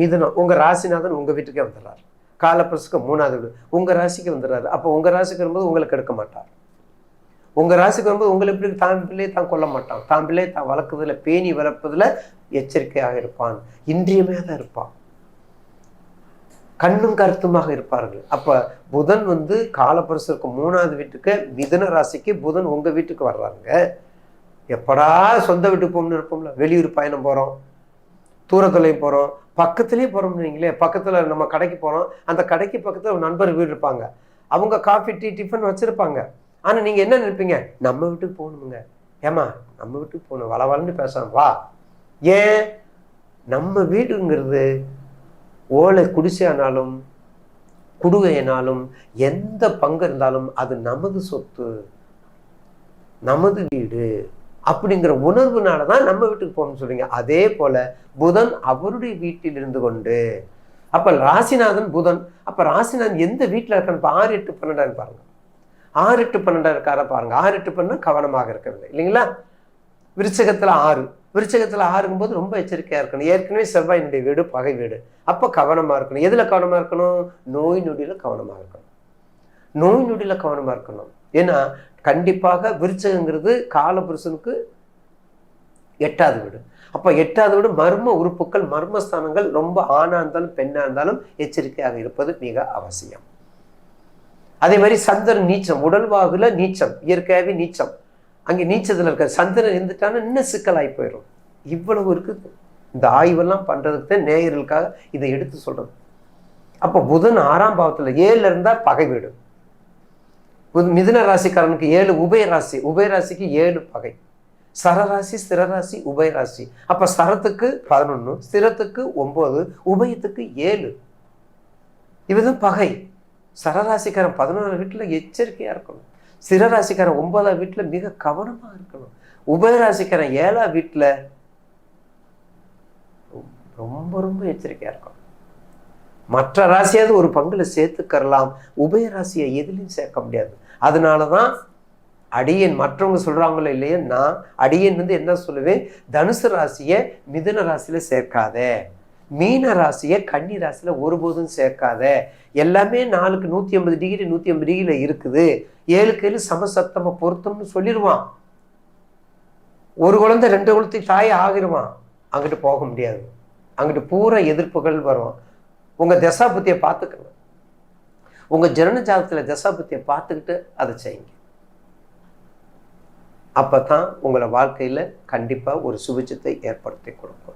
மிதுனம் உங்க ராசிநாதன் உங்க வீட்டுக்கே வந்துடுறாரு. காலப்பிரசுக்கு மூணாவது வீடு. உங்க ராசிக்கு வந்துடுறாரு. அப்போ உங்க ராசிக்கு வரும்போது உங்களுக்கு எடுக்க மாட்டார். உங்க ராசிக்கு வரும்போது உங்களை எப்படி தான் பிள்ளையை தான் கொல்ல மாட்டான்? தான் பிள்ளையை தான் வளர்க்குறதுல பேணி வளர்ப்பதில் எச்சரிக்கையாக இருப்பான். இன்றியமையாக தான் இருப்பான். கண்ணும் கருத்துமாக இருப்பார்கள். அப்ப புதன் வந்து காலப்பரசருக்கு மூணாவது வீட்டுக்கு மிதுன ராசிக்கு புதன் உங்க வீட்டுக்கு வர்றாங்க எப்படா சொந்த வீட்டுக்கு போகணும்னு இருப்போம்ல வெளியூர் பயணம் போகிறோம் தூரத்துலேயும் போகிறோம் பக்கத்துலேயே போறோம்னு நீங்களே பக்கத்தில் நம்ம கடைக்கு போகிறோம் அந்த கடைக்கு பக்கத்தில் நண்பர் வீடு இருப்பாங்க. அவங்க காஃபி டீ டிஃபன் வச்சுருப்பாங்க. ஆனால் நீங்கள் என்ன நினைப்பீங்க? நம்ம வீட்டுக்கு போகணுங்க. ஏமா நம்ம வீட்டுக்கு போகணும். வளவலன்னு பேசலாம் வா. ஏன்? நம்ம வீடுங்கிறது ஓலை குடிசையானாலும் குடுகையினாலும் எந்த பங்கு இருந்தாலும் அது நமது சொத்து நமது வீடு. அப்படிங்கிற உணர்வுனால தான் நம்ம வீட்டுக்கு போகணும்னு சொல்கிறீங்க அதே போல் புதன் அவருடைய வீட்டில் இருந்து கொண்டு அப்போ ராசிநாதன் புதன் அப்போ ராசிநாதன் எந்த வீட்டில் இருக்கான்னு இப்போ ஆறு எட்டு பன்னெண்டான்னு பாருங்க. ஆறு எட்டு பன்னெண்டா இருக்கார பாருங்க. ஆறு எட்டு பன்னெண்டு கவனமாக இருக்கிறது. இல்லைங்களா? விருச்சகத்தில் ஆறு. விருச்சகத்தில் ஆறுங்கும் போது ரொம்ப எச்சரிக்கையாக இருக்கணும். ஏற்கனவே செவ்வாயினுடைய வீடு பகை வீடு. அப்போ கவனமாக இருக்கணும். எதில் கவனமாக இருக்கணும்? நோய் நொடியில் கவனமாக இருக்கணும். நோய் நொடியில் கவனமாக இருக்கணும். ஏன்னா கண்டிப்பாக விருச்சகங்கிறது காலபுருஷனுக்கு எட்டாவது வீடு. அப்போ எட்டாவது வீடு மர்ம உறுப்புகள் மர்மஸ்தானங்கள் ரொம்ப ஆணாக இருந்தாலும் பெண்ணாக இருந்தாலும் எச்சரிக்கையாக இருப்பது மிக அவசியம். அதே மாதிரி சந்திரன் நீச்சம் உடல்வாகுல நீச்சம் இயற்கையாகவே நீச்சம். அங்கே நீச்சத்தில் இருக்க சந்திரன் இருந்துட்டான்னா இன்னும் சிக்கலாகி போயிடும். இவ்வளவு இருக்குது. இந்த ஆய்வெல்லாம் பண்ணுறதுக்கு தான் நேயர்களுக்காக இதை எடுத்து சொல்கிறது அப்போ புதன் ஆறாம் பாவத்தில் ஏழில் இருந்தால் பகை வீடு. மிதுன ராசிக்காரனுக்கு ஏழு உபய ராசி உபய ராசிக்கு ஏழு பகை. சரராசி ஸ்திரராசி உபய ராசி. சரத்துக்கு பதினொன்று ஸ்திரத்துக்கு ஒம்பது உபயத்துக்கு ஏழு. இதுதான் பகை. சரராசிக்காரன் பதினோரு வீட்டில் எச்சரிக்கையாக இருக்கணும். ஸ்திரராசிக்காரன் ஒன்பதாம் வீட்டில் மிக கவனமாக இருக்கணும். உபயராசிக்காரன் ஏழாம் வீட்டில் ரொம்ப ரொம்ப எச்சரிக்கையாக இருக்கணும். மற்ற ராசியாவது ஒரு பங்குல சேர்த்துக்கரலாம். உபய ராசியை எதுலையும் சேர்க்க முடியாது. அதனால தான் அடியன் மற்றவங்க சொல்றாங்களோ இல்லையோ நான் அடியன் வந்து என்ன சொல்லுவேன்? தனுசு ராசியை மிதுன ராசியில சேர்க்காதே. மீன ராசியை கன்னி ராசியில ஒருபோதும் சேர்க்காத. எல்லாமே நாலுக்கு நூத்தி ஐம்பது டிகிரி நூத்தி ஐம்பது டிகிரியில இருக்குது. ஏழுக்கு ஏழு சமசத்தம பொருத்தம்னு சொல்லிடுவான். ஒரு குழந்தை ரெண்டு குழந்தைக்கு தாய் ஆகிருவான். அங்கிட்டு போக முடியாது. அங்கிட்டு பூரா எதிர்ப்புகள் வரும். உங்கள் தசாபுத்தியை பார்த்துக்கணும் உங்கள் ஜனன ஜாதகத்துல தசாபுத்தியை பார்த்துக்கிட்டு அதை செய்யுங்க. அப்போ தான் உங்களை வாழ்க்கையில் கண்டிப்பாக ஒரு சுபிச்சத்தை ஏற்படுத்தி கொடுக்கும்.